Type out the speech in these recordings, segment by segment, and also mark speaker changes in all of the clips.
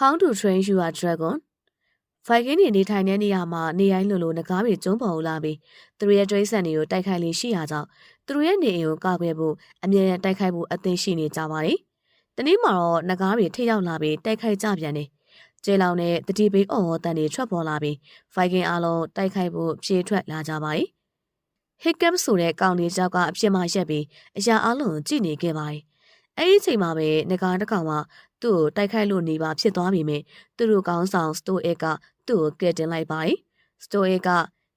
Speaker 1: How to train your dragon ဖိုင်ကင်းနေနေထိုင်တဲ့နေရာမှာနေရိုင်းလိုလိုငကားတွေကျုံးပေါ်လာပြီးသူတို့ရဲ့ဒရိစံတွေကိုတိုက်ခိုက်လေးရှိရကြောင်းသူတို့ရဲ့နေအိမ်ကိုကာကွယ်ဖို့အမြဲတမ်းတိုက်ခိုက်ဖို့အသင့်ရှိနေကြပါတယ်။တနေ့မှာတော့ငကားတွေထိရောက်လာပြီးတိုက်ခိုက်ကြပြန်တယ်။ကျေလောင်နဲ့တတိပိအော်ဟောတန်တွေထွက်ပေါ်လာပြီးဖိုင်ကင်းအားလုံးတိုက်ခိုက်ဖို့ဖြေထွက်လာကြပါတယ်။ Hiccup ဆိုတဲ့ကောင်လေးကြောက်ကအပြစ်မှရက်ပြီးအရာအလုံးကြည့်နေခဲ့ပါတယ်။ အဲဒီအချိန်မှာပဲငကားတစ်ကောင်ကသူ့ကိုတိုက်ခိုက်လို့နေပါဖြစ်သွားပြီမြင်သူတို့ကောင်းဆောင်စတိုအက်ကသူ့ကိုကဲတင်လိုက်ပါတယ်။စတိုအက်က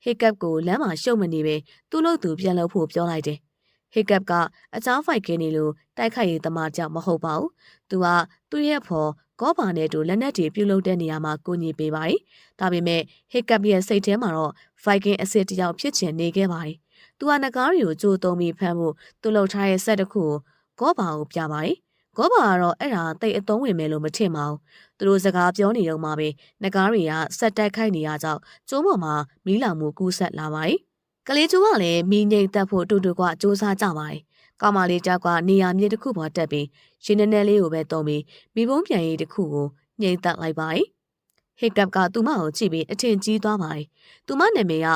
Speaker 1: ဟစ်ကပ်ကိုလမ်းမှာရှုပ်မနေပဲသူ့လို့သူပြန်လို့ဖို့ပြောလိုက်တယ်။ဟစ်ကပ်ကအချောင်းဖိုက်ကင်းနေလို့တိုက်ခိုက်ရေးသမားကြောင့်မဟုတ်ပါဘူး။သူကသူ့ရဲ့ဖော်ကောဘာနဲ့တူလက်နက်တွေပြုတ်လုတဲ့နေရာမှာကိုညီပေးပါတယ်။ဒါပေမဲ့ဟစ်ကပ်ရဲ့စိတ်ထဲမှာတော့ဖိုက်ကင်းအစ်စ်တယောက်ဖြစ်ချင်နေခဲ့ပါတယ်။သူကငကားတွေကိုကြိုးတုံးပြီးဖမ်းဖို့သူ့လှုပ်ထားတဲ့ဆက်တစ်ခုကို ကောဘာကိုပြပါတယ်။ကောဘာကတော့အဲ့ဒါတိတ်အသုံးဝင်မယ်လို့မထင်ပါဘူး။သူတို့စကားပြောနေတော့မှပဲငကားတွေကဆက်တက်ခိုက်နေရကြောင်းကျိုးပေါ်မှာမီးလောင်မှုကူးဆက်လာပါတယ်။ကလေးကျိုးကလည်းမီးငိမ့်တက်ဖို့တူတူကစူးစမ်းကြပါတယ်။ကောင်မလေးကြောက်ကနေရာမြေတစ်ခုပေါ်တက်ပြီးရှင်နေနေလေးကိုပဲတုံးပြီးမိဘုံပြန်ရည်တစ်ခုကိုငိမ့်တက်လိုက်ပါတယ်။ Hiccup ကသူမကိုကြည့်ပြီးအထင်ကြီးသွားပါတယ်။သူမနာမည်က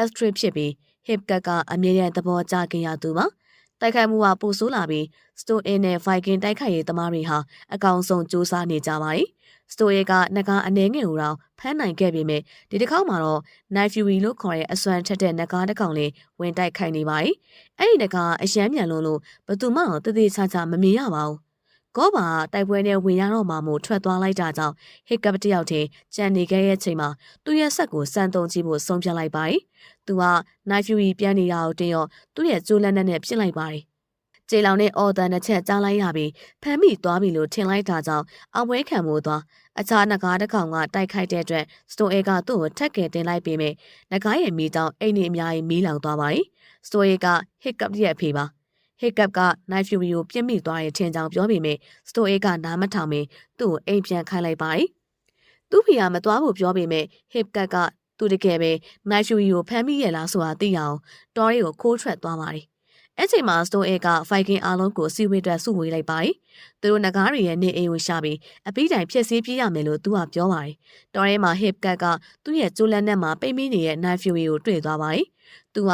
Speaker 1: Astrid ဖြစ်ပြီး Hiccup ကအမြဲတမ်းသဘောကျခင်ရသူပါ။ တိုက်ခိုက်မှုကပိုဆိုးလာပြီး Stone In နဲ့ Viking တိုက်ခိုက်ရေးသမားတွေဟာအကောင်ဆုံးစူးစမ်းနေကြပါတယ်။ Stone In ကနှကားအနှဲငယ်ကိုတော့ဖမ်းနိုင်ခဲ့ပေမဲ့ဒီတစ်ခေါက်မှာတော့ Night Fury လို့ခေါ်တဲ့အစွမ်းထက်တဲ့နှကားတစ်ကောင်လေးဝင်တိုက်ခိုက်နေပါတယ်။အဲ့ဒီနှကားအယမ်းမြန်လွန်းလို့ဘသူမှတော့တသေးချာချာမမြင်ရပါဘူး။ ကောပါတိုက်ပွဲနဲ့ဝင်ရတော့မှမို့ထွက်သွားလိုက်တာကြောင့်ဟစ်ကပ်တယောက်တည်းကြံနေခဲ့ရဲ့ချိန်မှာသူ့ရဲ့ဆက်ကိုစမ်းသုံးကြည့်ဖို့ဆုံးဖြတ်လိုက်ပါတယ်။သူက Night Fury ပြန်နေတာကိုတင်ရောသူ့ရဲ့ကြိုးလက်နက်နဲ့ပြစ်လိုက်ပါတယ်။ကျေလောင်နဲ့အော်တန်တစ်ချက်ကြားလိုက်ရပြီးဖမ်းမိသွားပြီလို့ထင်လိုက်တာကြောင့်အဝဲခံမှုသွားအခြားနဂါးတစ်ကောင်ကတိုက်ခိုက်တဲ့အတွက်စတိုအေကသူ့ကိုထက်ကယ်တင်လိုက်ပြီးမြဲနဂါးရဲ့မိတောင်အိမ်နေအများကြီးမီးလောင်သွားပါတယ်။စတိုအေကဟစ်ကပ်ရဲ့အဖေပါ။ Hiccup က Night Fury ကိုပြစ်မိသွားတဲ့ထင်ကြောင်ပြောပေမဲ့ Story ကနားမထောင်မင်းသူ့ကိုအိမ်ပြန်ခိုင်းလိုက်ပါတယ်။သူ့ဖေကမသွားဖို့ပြောပေမဲ့ Hiccup ကသူတကယ်ပဲ Night Fury ကိုဖမ်းမိရဲ့လားဆိုတာသိရအောင် Story ကိုခိုးထွက်သွားပါတယ်။အဲ့ချိန်မှာ Story က Viking အားလုံးကိုစီဝေးအတွက်စုဝေးလိုက်ပါတယ်။သူတို့ငကားတွေရဲ့နေအိမ်ကိုရှာပြီးအပိတိုင်ဖြစ်စည်းပြရမယ်လို့သူကပြောပါတယ်။တော်ရဲမှာ Hiccup ကသူ့ရဲ့ကြိုးလက်နဲ့မှာပိတ်မိနေတဲ့ Night Fury ကိုတွေ့သွားပါတယ်။သူက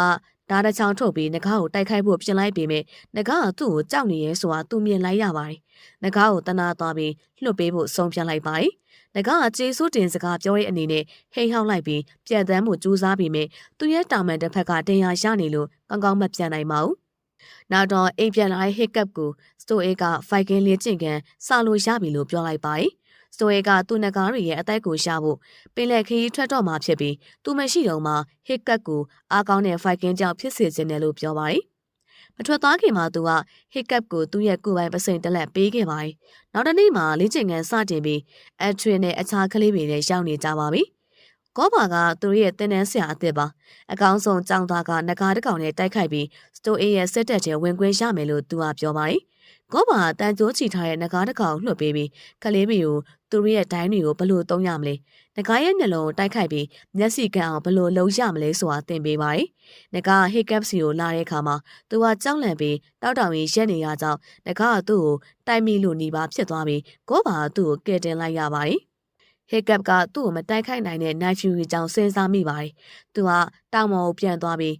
Speaker 1: ဓာတ်တစ်ချောင်းထုတ်ပြီးငကားကိုတိုက်ခိုက်ဖို့ပြင်လိုက်ပေမဲ့ငကားကသူ့ကိုကြောက်နေရဲဆိုတာသူမြင်လိုက်ရပါတယ်။ငကားကိုတနာသွားပြီးလွတ်ပေးဖို့ဆုံးဖြတ်လိုက်ပါတယ်။ငကားကကျေးဇူးတင်စကားပြောတဲ့အနေနဲ့ဟိန်ဟောက်လိုက်ပြီးပြန်တမ်းမှုကြိုးစားပြီးမြဲသူရဲ့တာမန်တစ်ဖက်ကတင်ရရနေလို့ကောင်းကောင်းမပြန်နိုင်ပါဘူး။နောက်တော့အိမ်ပြန်လာတဲ့ hiccup ကိုစတိုအေက Viking လေးကျင့်ကန်စလို့ရပြီလို့ပြောလိုက်ပါတယ်။ စတိုအေကသူ့နဂါးတွေရဲ့အသက်ကိုရှာဖို့ပင်လယ်ခရီးထွက်တော့မှဖြစ်ပြီးသူမရှိတော့မှဟစ်ကတ်ကိုအားကောင်းတဲ့ Viking ကြောင့်ဖြစ်စေခြင်းတယ်လို့ပြောပါတယ်။မထွက်သွားခင်မှာသူကဟစ်ကပ်ကိုသူ့ရဲ့ကိုယ်ပိုင်ပစိန်တက်လက်ပေးခဲ့ပါတယ်။နောက်တစ်နေ့မှာလေ့ကျင့်ခန်းစတင်ပြီးအထရီနဲ့အခြားကလေးတွေလည်းရောက်နေကြပါပြီ။ကောဘာကသူတို့ရဲ့တင်းတန်းဆရာအစ်စ်ပါအကောင်းဆုံးကြောင်သားကငကားတစ်ကောင်နဲ့တိုက်ခိုက်ပြီးစတိုအေးရဲ့စစ်တပ်ထဲဝင်ခွင့်ရမယ်လို့သူကပြောပါတယ်။ ကောဘာတန်ကြိုးချီထားတဲ့ငကားတစ်ကောင်လွှတ်ပေးပြီးကလေးမီကိုသူတို့ရဲ့ဒိုင်းတွေကိုဘလို့သုံးရမလဲ။ငကားရဲ့မျက်လုံးကိုတိုက်ခိုက်ပြီးမျက်စိကန်အောင်ဘလို့လုံးရမလဲဆိုတာသင်ပေးပါတယ်။ငကားဟစ်ကပ်စီကိုလာတဲ့အခါမှာသူကကြောက်လန့်ပြီးတောက်တောင်ကြီးရက်နေရကြောင်းငကားကသူ့ကိုတိုက်မိလို့နေပါဖြစ်သွားပြီးကောဘာကသူ့ကိုကယ်တင်လိုက်ရပါတယ်။ Hiccup ကသူ့ကိုမတိုက်ခိုက်နိုင်တဲ့ Night Fury ကြောင့်စဉ်းစားမိပါတယ်။သူကတောင်ပေါ်ကိုပြန်သွားပြီး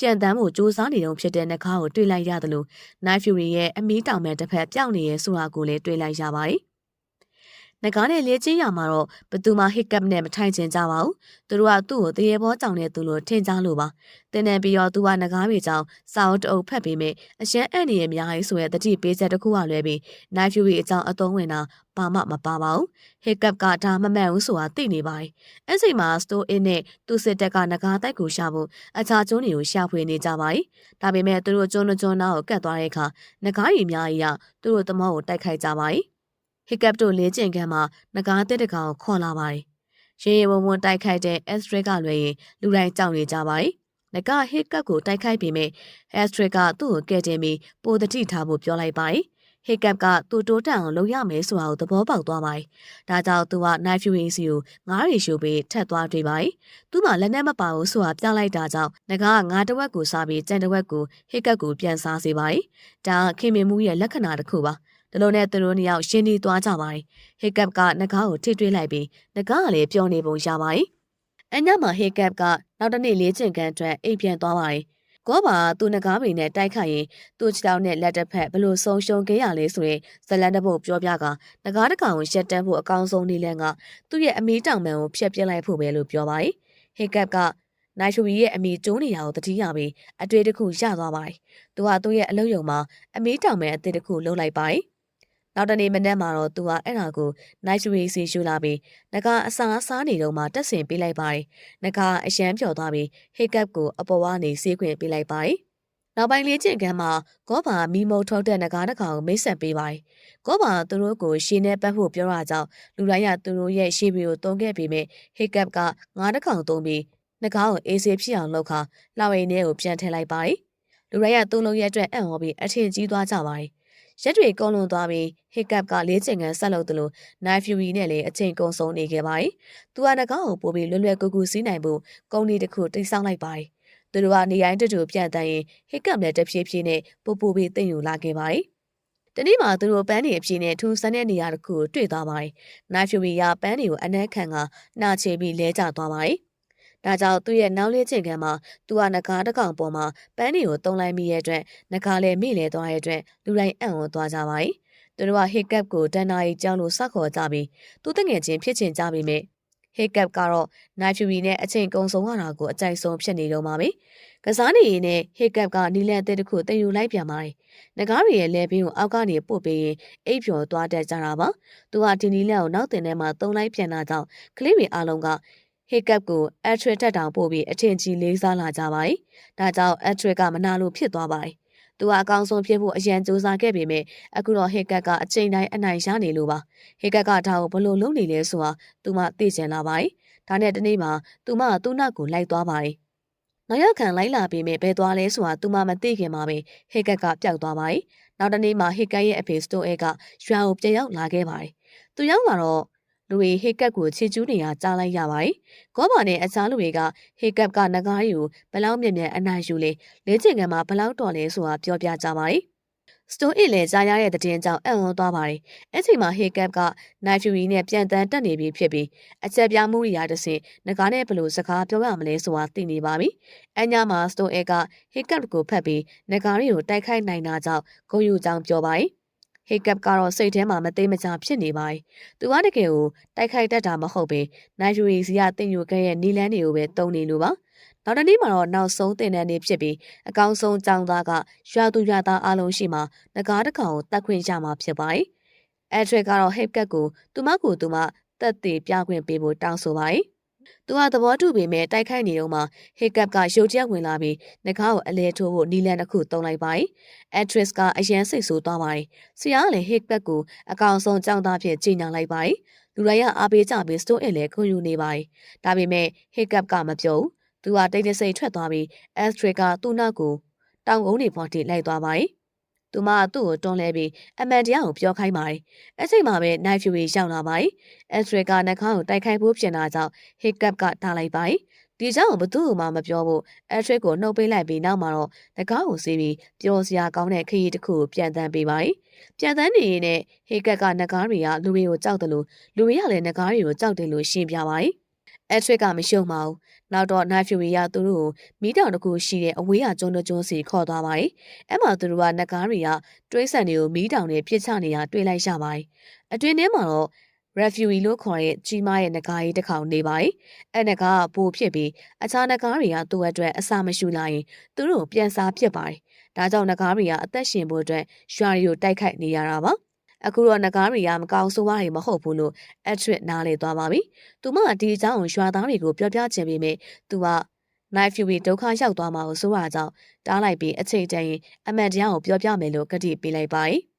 Speaker 1: ပြန်တမ်းဖို့စူးစမ်းနေတုန်းဖြစ်တဲ့နှကားကိုတွေ့လိုက်ရတယ်လို့ Night Fury ရဲ့အမီးတောင်မဲ့တစ်ဖက်ပြောင်းနေရဲဆိုတာကိုလည်းတွေ့လိုက်ရပါတယ်။ နဂါးနဲ့လေချင်းရမှာတော့ဘသူမှ hiccup နဲ့မထိုင်ချင်ကြပါဘူး။သူတို့ကသူ့ကိုတရေဘောကြောင်တဲ့သူလိုထင်ကြလို့ပါ။တင်းနေပြီးတော့သူကနဂါးတွေကြောင့်စာအုပ်တအုပ်ဖတ်ပြီးမြအရှမ်းအံ့နေရအများကြီးဆိုရဲ့တတိပေးချက်တစ်ခုကလွဲပြီး Night Fury အကြောင်းအသုံးဝင်တာဘာမှမပါပါဘူး။ hiccup ကဒါမမှန်ဘူးဆိုတာသိနေပါတယ်။အဲ့ချိန်မှာ store in နဲ့သူ့စစ်တက်ကနဂါးတိုက်ကိုရှာဖို့အခြားကျွန်းတွေကိုရှာဖွေနေကြပါတယ်။ဒါပေမဲ့သူတို့ကျွန်းကျွန်းနားကိုကတ်သွားတဲ့အခါနဂါးရီအများကြီးကသူတို့သမောကိုတိုက်ခိုက်ကြပါတယ်။ hiccup တို့လေးကျင်ခန်းမှာငကားတက်တကောင်ခေါ်လာပါတယ်။ရေရေဝုံဝုံတိုက်ခိုက်တဲ့ Astrid ကလွယ်ရင်လူတိုင်းကြောက်နေကြပါတယ်။ငကား hiccup ကိုတိုက်ခိုက်ပြီးမြဲ Astrid ကသူ့ကိုကဲတင်ပြီးပိုတတိထားဖို့ပြောလိုက်ပါတယ်။ hiccup ကသူ့တိုးတန်အောင်လုပ်ရမယ်ဆိုတာကိုသဘောပေါက်သွားပါတယ်။ဒါကြောင့်သူက knife fury စီကိုငားရီရှိုးပြီးထက်သွားတွေ့ပါတယ်။သူ့မှာလက်နဲ့မပါဘူးဆိုတာပြလိုက်တာကြောင့်ငကားကငါးတဝက်ကိုစားပြီးကြံတဝက်ကို hiccup ကိုပြန်စားစေပါတယ်။ဒါခင်မင်မှုရဲ့လက္ခဏာတစ်ခုပါ။ ဒီလိုနဲ့သူတို့နှစ်ယောက်ရှင်းနေသွားကြပါတယ်ဟေကပ်ကနဂါကိုထိတွေးလိုက်ပြီးနဂါကလည်းပျော်နေပုံရပါတယ်အညမှာဟေကပ်ကနောက်တစ်နေ့လေးချင်ကန်အတွက်အိပ်ပြန်သွားပါတယ်ကောပါသူနဂါးမိနဲ့တိုက်ခိုက်ရင်သူ့ချောင်းနဲ့လက်တစ်ဖက်ဘလို့ဆုံရှုံခဲ့ရလဲဆိုရင်ဇလန်တပုတ်ပြောပြကနဂါးတကောင်ကိုရှက်တန်းဖို့အကောင်းဆုံးနည်းလမ်းကသူ့ရဲ့အမီးတောင်ပံကိုဖျက်ပြစ်လိုက်ဖို့ပဲလို့ပြောပါတယ်ဟေကပ်ကနိုင်ရှူရီရဲ့အမီကျိုးနေရကိုတတိယပြီးအတွေ့တစ်ခုရသွားပါတယ်သူကသူ့ရဲ့အလုပ်ယုံမှာအမီးတောင်ပံအသစ်တစ်ခုလုပ်လိုက်ပါတယ် နောက်တနေ့မနက်မှာတော့သူကအဲ့ဒါကိုနိုင်ရှူရီစီရှူလာပြီးနဂါအစာစားနေတော့မှတက်ဆင်ပေးလိုက်ပါတယ်နဂါအရန်ပြော်သွားပြီးဟေကပ်ကိုအပေါ်ကနေဆေးခွင့်ပေးလိုက်ပါတယ်နောက်ပိုင်းလေးကျင့်ကန်းမှာကောဘာမီမုံထုတ်တဲ့နဂါတကောင်ကိုမိတ်ဆက်ပေးပါတယ်ကောဘာသူတို့ကိုရှင်းနေပတ်ဖို့ပြောတာကြောင့်လူတိုင်းကသူတို့ရဲ့ရှေ့ဘီကိုတုံးခဲ့ပြီးမြဟေကပ်ကငါးတကောင်တုံးပြီးနှကားကိုအေးဆေးဖြစ်အောင်လုပ်ခါလှဝိန်ထဲကိုပြန်ထည့်လိုက်ပါတယ်။လူရိုက်ကသူ့လုံးရဲ့အတွက်အံ့ဩပြီးအထင်ကြီးသွားကြပါတယ်။ ရက်တွေကုန်းလွန်သွားပြီးဟစ်ကပ်ကလေးချင်ကန်ဆက်လုပ်သလိုနိုင်ဖျူရီနဲ့လည်းအချိန်ကုန်ဆုံးနေခဲ့ပါတယ်။သူကနှကားကိုပို့ပြီးလွယ်လွယ်ကူကူစီးနိုင်ဖို့ကုန်းလေးတစ်ခုတိတ်ဆောက်လိုက်ပါတယ်။သူတို့ကနေရိုင်းတူတူပြန့်တန်းရင်ဟစ်ကပ်လည်းတဖြည်းဖြည်းနဲ့ပူပူပြီးသိမ့်ယူလာခဲ့ပါတယ်။တနေ့မှာသူတို့ပန်းနေအပြည့်နဲ့ထူဆန်းတဲ့နေရာတစ်ခုကိုတွေ့သွားပါတယ်။နိုင်ဖျူရီကပန်းတွေကိုအနှဲခံကနာချေပြီးလဲကျသွားပါတယ်။ ဒါကြောင့်သူ့ရဲ့နောက်လေးချင်ခံမှာသူကငကားတစ်ကောင်ပေါ်မှာပန်းတွေကိုတုံးလိုက်မိရဲ့အတွက်ငကားလည်းမိလဲသွားရဲ့အတွက်လူတိုင်းအံ့ဩသွားကြပါ යි ။သူတို့ကဟစ်ကပ်ကိုတန်နာရီကြောင်းလို့စခေါ်ကြပြီးသူတငယ်ချင်းဖြစ်ချင်ကြပြီမဲ့ဟစ်ကပ်ကတော့နိုင်ဖြူရီနဲ့အချိန်ကုန်ဆုံးရတာကိုအကြိုက်ဆုံးဖြစ်နေတော့မှာပဲ။ကစားနေရင်နဲ့ဟစ်ကပ်ကနီလန်အသစ်တစ်ခုတည်ယူလိုက်ပြန်ပါတယ်။ငကားရီရဲ့လဲပင်ကိုအောက်ကနေပို့ပေးရင်အိပ်ပျော်သွားတတ်ကြတာပါ။သူကဒီနီလန်ကိုနောက်တင်ထဲမှာတုံးလိုက်ပြန်လာကြောင်းကလေးတွေအားလုံးက ဟေကပ်ကိုအထရတက်တောင်ပို့ပြီးအထင်ကြီးလေးစားလာကြပါတယ်။ဒါကြောင့်အထရကမနာလို့ဖြစ်သွားပါတယ်။သူကအကောင်းဆုံးဖြစ်ဖို့အရန်စူးစမ်းခဲ့ပေမဲ့အခုတော့ဟေကပ်ကအချိန်တိုင်းအနိုင်ရနေလို့ပါ။ဟေကပ်ကဒါကိုဘလို့လုပ်နေလဲဆိုတာသူမှသိချင်လာပါတယ်။ဒါနဲ့တနေ့မှာသူမသူ့နောက်ကိုလိုက်သွားပါတယ်။နောက်ရောက်ခံလိုက်လာပေမဲ့ဘယ်သွားလဲဆိုတာသူမှမသိခင်မှာပဲဟေကပ်ကပျောက်သွားပါတယ်။နောက်တနေ့မှာဟေကပ်ရဲ့အဖေစတိုအဲကရွာကိုပြန်ရောက်လာခဲ့ပါတယ်။သူရောက်လာတော့ လူတွေဟေကပ်ကိုချေကျူးနေတာကြားလိုက်ရပါတယ်။ကောဘာနဲ့အခြားလူတွေကဟေကပ်ကငကားရီကိုဘလောက်မြက်မြက်အနိုင်ယူလေလဲချင်ကံမှာဘလောက်တော်လဲဆိုတာပြောပြကြပါတယ်။စတိုးအစ်လည်းကြားရတဲ့တဲ့တင်ကြောင့်အံ့ဩသွားပါတယ်။အဲ့ချိန်မှာဟေကပ်ကနိုင်ဖျူရီနဲ့ပြန်တန်းတက်နေပြီဖြစ်ပြီးအချက်ပြမှုရီရတဲ့စင်ငကားနဲ့ဘလို့စကားပြောရမလဲဆိုတာသိနေပါပြီ။အညာမှာစတိုးအဲကဟေကပ်ကိုဖတ်ပြီးငကားရီကိုတိုက်ခိုက်နိုင်တာကြောင့်ဂုံယူကြောင်းပြောပါတယ်။ ဟေကပ်ကတော့စိတ်ထဲမှာမသိမချဖြစ်နေပါတယ်။သူကတကယ်ကိုတိုက်ခိုက်တတ်တာမဟုတ်ပဲနိုင်ဂျူရီစီကတင်ယူခဲ့ရဲ့နီလန်းတွေကိုပဲတုံနေလို့ပါ။နောက်တနေ့မှာတော့နောက်ဆုံးတင်တဲ့နေ့ဖြစ်ပြီးအကောင်းဆုံးចောင်းသားကရွာသူရွာသားအလုံးရှိမှငကားတစ်ကောင်ကိုတတ်ခွင့်ရမှာဖြစ်ပါတယ်။အဲထရက်ကတော့ဟိတ်ကပ်ကိုသူမကိုသူမတက်သေးပြခွင့်ပေးဖို့တောင်းဆိုပါတယ်။ သူကသဘောတူပေမဲ့တိုက်ခိုက်နေတော့မှဟစ်ကပ်ကရုတ်ရက်ဝင်လာပြီးနှကားကိုအလဲထိုးဖို့နီလန်တစ်ခုတုံးလိုက်ပါတယ်။ actress ကအရန်စိတ်ဆိုးသွားပါတယ်။ဆရာကလည်းဟစ်ကပ်ကိုအကောင်ဆုံးကြောင်းသားဖြစ်ကြီးညာလိုက်ပါတယ်။လူတွေကအားပေးကြပြီးစတိုးအင်လည်းခွင့်ယူနေပါတယ်။ဒါပေမဲ့ဟစ်ကပ်ကမပြောဘူး။သူကတိတ်တဆိတ်ထွက်သွားပြီး actress ကသူ့နောက်ကိုတောင်ကုန်းတွေပေါ်ထိလိုက်သွားပါတယ်။ သူမကသူ့ကိုတွန်းလဲပြီးအမှန်တရားကိုပြောခိုင်းပါတယ်။အဲ့ချိန်မှာပဲနိုင်ဖျူရီရောက်လာပါတယ်။အက်စထရကနှာခေါင်းကိုတိုက်ခိုက်ဖို့ပြင်တာကြောင့်ဟစ်ကပ်ကထားလိုက်ပါတယ်။ဒီကြောင့်ဘသူ့မှမပြောဘူး။အက်စထရကိုနှုတ်ပေးလိုက်ပြီးနောက်မှာတော့နှာခေါင်းကိုစီးပြီးပျော်စရာကောင်းတဲ့ခရီးတစ်ခုကိုပြန်တန်းပေးပါတယ်။ပြန်တန်းနေရင်လည်းဟစ်ကပ်ကနှာခေါင်းတွေကလူတွေကိုကြောက်တယ်လို့လူတွေကလည်းနှာခေါင်းတွေကိုကြောက်တယ်လို့ရှင်းပြပါတယ်။ အက်ထရစ်ကမရှုံပါဘူး။နောက်တော့နိုင်ဖျူရီကသူတို့ကိုမီးတောင်တစ်ခုရှိတဲ့အဝေးကကျွန်းတကျွန်းစီခေါ်သွားပါတယ်။အဲ့မှာသူတို့ကနဂါးတွေကတွိဆန်တွေကိုမီးတောင်တွေပြစ်ချနေတာတွေ့လိုက်ရပါတယ်။အတွင်းထဲမှာတော့ refugee လို့ခေါ်တဲ့ကြီးမားရဲ့နဂါးကြီးတစ်ခေါင်နေပါတယ်။အဲ့နဂါးကပိုဖြစ်ပြီးအခြားနဂါးတွေကသူ့အတွက်အစာမရှိလာရင်သူတို့ပြန်စားဖြစ်ပါတယ်။ဒါကြောင့်နဂါးတွေကအသက်ရှင်ဖို့အတွက်ရွာတွေကိုတိုက်ခိုက်နေရတာပါ။ အခုတော့ငကားတွေကမကောင်းဆိုးဝါးတွေမဟုတ်ဘူးလို့အထရစ်နားလေသွားပါပြီ။သူမဒီအကြောင်းကိုရွာသားတွေကိုပြောပြချင်ပေမဲ့သူက knife fury ဒုက္ခရောက်သွားမှာကိုဆိုရကြောင်းတားလိုက်ပြီးအချိန်တန်ရင်အမှန်တရားကိုပြောပြမယ်လို့ကတိပေးလိုက်ပါ၏။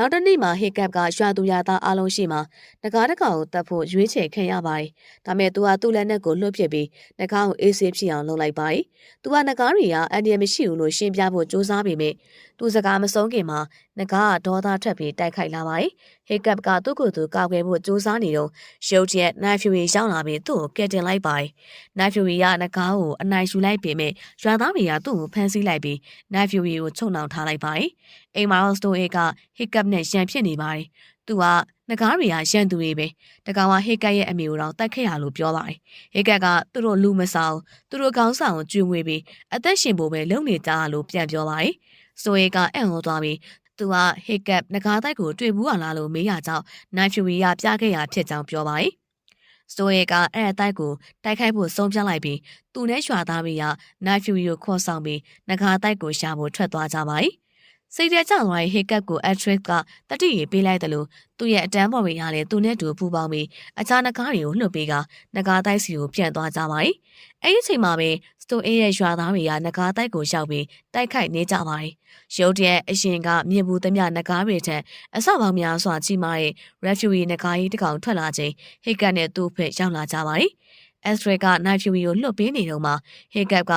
Speaker 1: နောက်တနေ့မှာဟစ်ကပ်ကရွာသူရသားအလုံးရှိမှာငကားတကောင်ကိုတတ်ဖို့ရွေးချယ်ခံရပါတယ်။ဒါမဲ့သူကသူ့လက်နက်ကိုလွတ်ပစ်ပြီးငကားကိုအေးဆေးဖြစ်အောင်လုပ်လိုက်ပါ၏။သူကငကားတွေကအန္တရာယ်မရှိဘူးလို့ရှင်းပြဖို့စူးစမ်းပေမဲ့သူစကားမဆုံးခင်မှာ ငကားကဒေါသထွက်ပြီးတိုက်ခိုက်လာပါ යි ။ Hiccup ကသူ့ကိုယ်သူကာကွယ်ဖို့ကြိုးစားနေတော့ရုတ်တရက် Night Fury ရောက်လာပြီးသူ့ကိုကယ်တင်လိုက်ပါတယ်။ Night Fury ကနဂါးကိုအနိုင်ယူလိုက်ပေမဲ့ရွာသားတွေကသူ့ကိုဖမ်းဆီးလိုက်ပြီး Night Fury ကိုချုပ်နှောင်ထားလိုက်ပါတယ်။အိမ်မှာတော့ Story က Hiccup နဲ့ရန်ဖြစ်နေပါတယ်။သူကနဂါးတွေကရန်သူတွေပဲ။တကောင်က Hiccup ရဲ့အမေကိုတော့တတ်ခဲ့ရလို့ပြောပါတယ်။ Hiccup ကသူတို့လူမဆောင်သူတို့ကောင်းဆောင်ကိုကျွေးမွေးပြီးအသက်ရှင်ဖို့ပဲလုပ်နေကြလို့ပြန်ပြောပါတယ်။ Story ကအံ့ဩသွားပြီး သူက Hiccup နဂါးတိုက်ကိုတွေ့ဘူးရလားလို့မေးရကြောင်း Night Fury ကပြခဲ့ရဖြစ်ကြောင်းပြောပါတယ်။ Story ကအဲ့အတိုက်ကိုတိုက်ခိုက်ဖို့ဆုံးဖြတ်လိုက်ပြီးသူနဲ့ရွာသားတွေက Night Fury ကိုခေါ်ဆောင်ပြီးနဂါးတိုက်ကိုရှာဖို့ထွက်သွားကြပါတယ်။ စိတ်ထဲကျသွားတဲ့ Hiccup ကို Actress ကတတိရီပေးလိုက်တယ်လို့သူ့ရဲ့အတန်းပေါ်တွေကလည်းသူနဲ့တူပူပေါင်းပြီးအခြားနဂါးတွေကိုလှုပ်ပေးကနဂါးတိုက်စီကိုပြန်သွားကြပါတယ်။အဲ့ဒီအချိန်မှာပဲ Story ရဲ့ရွာသားတွေကနဂါးတိုက်ကိုရောက်ပြီးတိုက်ခိုက်နေကြပါတယ်။ရုတ်တရက်အရှင်ကမြင်ဘူးသမျှနဂါးတွေထက်အဆောက်ပေါင်းများစွာကြီးမားတဲ့ refugee နဂါးကြီးတစ်ကောင်ထွက်လာချိန် Hiccup နဲ့သူ့ဖက်ရောက်လာကြပါတယ်။ Astrid က Night Fury ကိုလွတ်ပေးနေတော့မှ Hiccup က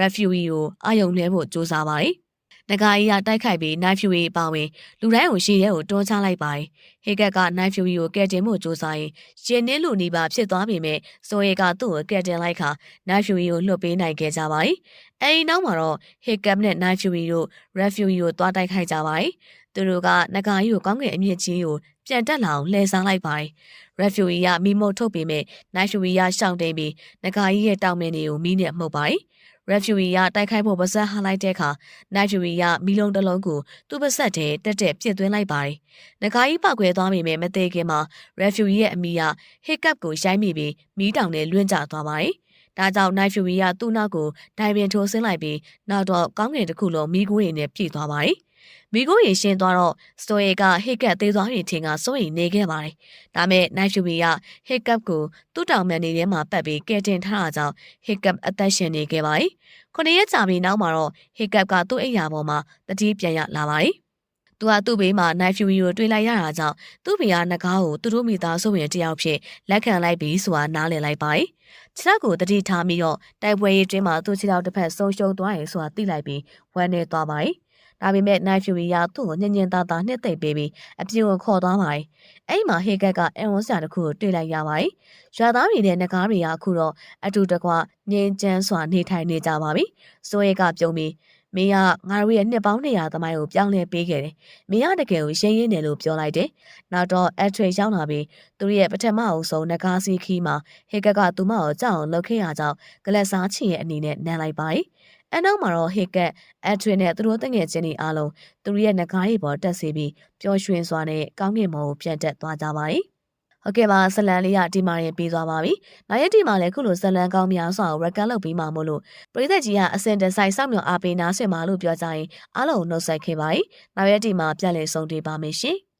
Speaker 1: refugee ကိုအာယုံလဲဖို့ကြိုးစားပါတယ်။ နဂါကြီးကတိုက်ခိုက်ပြီး Night Fury အပါဝင်လူတိုင်းကိုရှေ့ရဲကိုတွန်းချလိုက်ပါတယ်။ Hiccup က Night Fury ကိုကယ်တင်ဖို့ကြိုးစားရင်ရင်နှင်းလိုနေပါဖြစ်သွားပေမဲ့ဆိုရဲကသူ့ကိုကယ်တင်လိုက်ခါ Night Fury ကိုလွတ်ပေးနိုင်ခဲ့ကြပါတယ်။အဲဒီနောက်မှာတော့ Hiccup နဲ့ Night Fury တို့ refugee ကိုတွားတိုက်ခိုက်ကြပါတယ်။သူတို့ကနဂါကြီးကိုကောင်းကင်အမြင့်ကြီးကိုပြန်တက်လာအောင်လှည့်စားလိုက်ပါတယ်။ refugee ကမိမုတ်ထုတ်ပေမဲ့ Night Fury ကရှောင်တိန်ပြီးနဂါကြီးရဲ့တောင်ပင်တွေကိုမီးနဲ့မှုတ်ပါတယ်။ refugee ကတိုက်ခိုက်ဖို့ပါဇက်ဟလိုက်တဲ့အခါ Night Fury ကမီးလုံးတစ်လုံးကိုသူ့ပါဇက်ထဲတက်တက်ပြစ်သွင်းလိုက်ပါတယ်။နဂါကြီးပောက်ကွဲသွားပေမဲ့မသေးခင်မှာ refugee ရဲ့အမိက Hiccup ကိုရိုက်မိပြီးမီးတောင်နဲ့လွင့်ကျသွားပါတယ်။ဒါကြောင့် Night Fury ကသူ့နောက်ကိုဒိုင်ပင်ထိုးဆင်းလိုက်ပြီးနောက်တော့ကောင်းကင်တစ်ခုလုံးမီးခိုးရည်နဲ့ပြည့်သွားပါတယ်။ မိကိုရင်ရှင်းသွားတော့ Story က Hiccup သေးသွားပြီထင်ကစိုးရိမ်နေခဲ့ပါတယ်။ဒါမဲ့ Night Fury က Hiccup ကိုသူ့တောင်ပံနေထဲမှာပတ်ပြီးကဲတင်ထားတာကြောင့် Hiccup အသက်ရှင်နေခဲ့ပါတယ်။ခုနှစ်ရက်ကြာပြီးနောက်မှာတော့ Hiccup ကသူ့အိမ်ယာပေါ်မှာတတိပြန်ရလာပါတယ်။သူကသူ့ဘေးမှာ Night Fury ကိုတွေ့လိုက်ရတာကြောင့်သူ့ဘေးကငကားကိုသူတို့မိသားစုဝင်တယောက်ဖြစ်လက်ခံလိုက်ပြီးဆိုတာနားလည်လိုက်ပါတယ်။ခြေထောက်ကိုတတိထားပြီးတော့တိုက်ပွဲရေးတွင်းမှာသူ့ခြေထောက်တစ်ဖက်ဆုံးရှုံးသွားရင်ဆိုတာသိလိုက်ပြီးဝမ်းနေသွားပါတယ်။ ဒါပေမဲ့ Night Fury ကသူ့ကိုညင်ညင်သာသာနှစ်သိမ့်ပေးပြီးအပြင်ကိုခေါ်သွားပါတယ်။အဲ့မှာဟေကတ်က အန်ဝန်းစရာတစ်ခုကိုတွေ့လိုက်ရပါတယ်။ရွာသားတွေနဲ့ငကားတွေကအခုတော့အတူတကွငြိမ်းချမ်းစွာနေထိုင်နေကြပါပြီ။စိုးရဲကပြုံးပြီး မင်းကငါတို့ရဲ့နှစ်ပေါင်း200သမိုင်းကိုပြောင်းလဲပေးခဲ့တယ်။မင်းကတကယ်ကိုရင်းရင်းတယ်လို့ပြောလိုက်တယ်။နောက်တော့အထရေရောက်လာပြီးသူရဲ့ပထမအဆုံးငကားစီခီးမှာဟေကတ်ကသူမကိုကြောက်အောင်လှုပ်ခဲ့ရကြောင်းဂလက်စားချင်ရဲ့အနေနဲ့နမ်းလိုက်ပါတယ်။အနောက်မှာတော့ဟေကတ်အထရေနဲ့သူတို့တငယ်ချင်းတွေအားလုံးသူရဲ့ငကားရီပေါ်တက်စီပြီးပျော်ရွှင်စွာနဲ့ကောင်းကင်ဘုံကိုပြန်တက်သွားကြပါတယ်။ ဟုတ်ကဲ့ပါဇလန်လေးကဒီမှာရင်ပြီးသွားပါပြီ။နောက်ရက်ဒီမှာလည်းခုလိုဇလန်ကောင်းများစွာကို record လုပ်ပြီးမှမို့လို့ပရိသတ်ကြီးကအစင်တဆိုင်စောင့်မျှော်အားပေးနားဆင်ပါလို့ပြောကြရင်အားလုံးနှုတ်ဆက်ခဲ့ပါ යි ။နောက်ရက်ဒီမှာပြန်လည်ဆုံတွေ့ပါမယ်ရှင်။